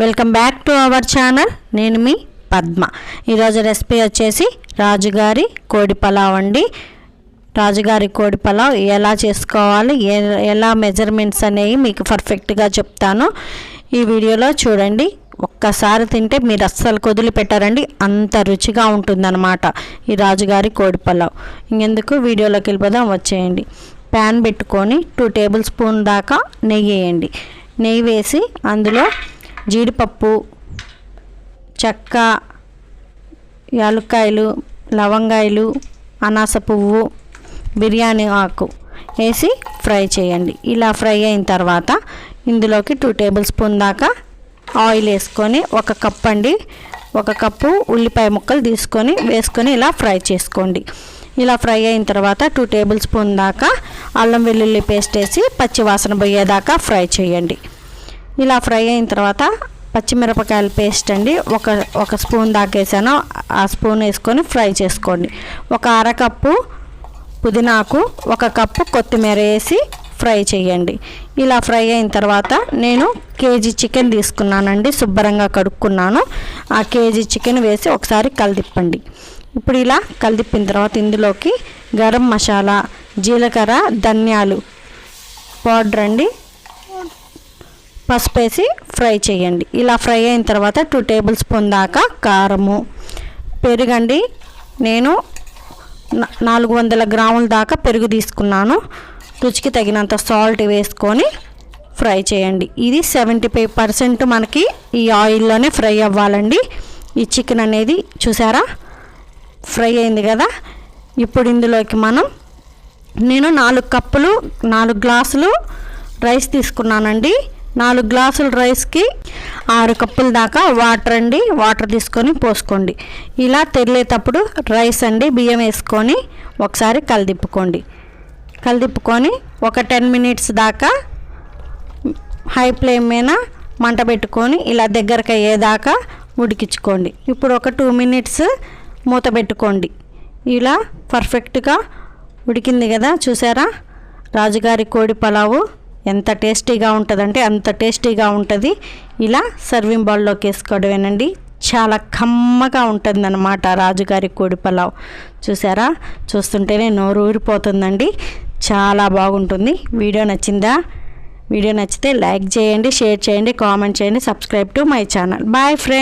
Welcome back to our channel నేను మీ పద్మ. ఈరోజు రెసిపీ వచ్చేసి రాజుగారి కోడి పలావ్ అండి. రాజుగారి కోడి పలావ్ ఎలా చేసుకోవాలి ఎలా మెజర్మెంట్స్ అనేవి మీకు పర్ఫెక్ట్గా చెప్తాను. ఈ వీడియోలో చూడండి. ఒక్కసారి తింటే మీరు అస్సలు కొదిలిపెట్టారండి. అంత రుచిగా ఉంటుందన్నమాట ఈ రాజుగారి కోడి పలావ్. ఇంకెందుకు? వీడియోలోకి వెళ్ళిపోదాం వచ్చేయండి. ప్యాన్ పెట్టుకొని టూ టేబుల్ స్పూన్ దాకా నెయ్యి వేయండి. నెయ్యి వేసి అందులో జీడిపప్పు చెక్క యాలుక్కాయలు లవంగాయలు అనాస పువ్వు బిర్యానీ ఆకు వేసి ఫ్రై చేయండి. ఇలా ఫ్రై అయిన తర్వాత ఇందులోకి టూ టేబుల్ స్పూన్ దాకా ఆయిల్ వేసుకొని ఒక కప్ అండి ఒక కప్పు ఉల్లిపాయ ముక్కలు తీసుకొని వేసుకొని ఇలా ఫ్రై చేసుకోండి. ఇలా ఫ్రై అయిన తర్వాత టూ టేబుల్ స్పూన్ దాకా అల్లం వెల్లుల్లి పేస్ట్ వేసి పచ్చివాసన పోయేదాకా ఫ్రై చేయండి. ఇలా ఫ్రై అయిన తర్వాత పచ్చిమిరపకాయల పేస్ట్ అండి. ఒక ఒక స్పూన్ దాకేసాను. ఆ స్పూన్ వేసుకొని ఫ్రై చేసుకోండి. ఒక అరకప్పు పుదీనాకు ఒక కప్పు కొత్తిమీర వేసి ఫ్రై చేయండి. ఇలా ఫ్రై అయిన తర్వాత నేను కేజీ చికెన్ తీసుకున్నానండి. శుభ్రంగా కడుక్కున్నాను. ఆ కేజీ చికెన్ వేసి ఒకసారి కలిదిప్పండి. ఇప్పుడు ఇలా కలిదిప్పిన తర్వాత ఇందులోకి గరం మసాలా జీలకర్ర ధనియాలు పౌడర్ అండి. పసుపు వేసి ఫ్రై చేయండి. ఇలా ఫ్రై అయిన తర్వాత టూ టేబుల్ స్పూన్ దాకా కారము పెరుగండి. నేను నాలుగు వందల గ్రాముల దాకా పెరుగు తీసుకున్నాను. రుచికి తగినంత సాల్ట్ వేసుకొని ఫ్రై చేయండి. ఇది సెవెంటీ ఫైవ్ పర్సెంట్ మనకి ఈ ఆయిల్లోనే ఫ్రై అవ్వాలండి. ఈ చికెన్ అనేది చూసారా? ఫ్రై అయింది కదా? ఇప్పుడు ఇందులోకి మనం నేను నాలుగు కప్పులు నాలుగు గ్లాసులు రైస్ తీసుకున్నానండి. నాలుగు గ్లాసుల రైస్కి ఆరు కప్పుల దాకా వాటర్ అండి. వాటర్ తీసుకొని పోసుకోండి. ఇలా తెరిలేటప్పుడు రైస్ అండి బియ్యం వేసుకొని ఒకసారి కలిదిప్పుకోండి. కలిదిప్పుకొని ఒక టెన్ మినిట్స్ దాకా హై ఫ్లేమ్ మీద మంట పెట్టుకొని ఇలా దగ్గరకు అయ్యేదాకా ఉడికించుకోండి. ఇప్పుడు ఒక టూ మినిట్స్ మూత పెట్టుకోండి. ఇలా పర్ఫెక్ట్గా ఉడికింది కదా చూసారా? రాజుగారి కోడి పలావు. ఎంత టేస్టీగా ఉంటుందంటే అంత టేస్టీగా ఉంటుంది. ఇలా సర్వింగ్ బౌల్లోకి వేసుకోవడమేనండి. చాలా కమ్మగా ఉంటుందన్నమాట రాజుగారి కోడి పలావ్. చూసారా? చూస్తుంటేనే నోరు ఊరిపోతుందండి. చాలా బాగుంటుంది. వీడియో నచ్చిందా? వీడియో నచ్చితే లైక్ చేయండి షేర్ చేయండి కామెంట్ చేయండి subscribe to my channel. Bye friend.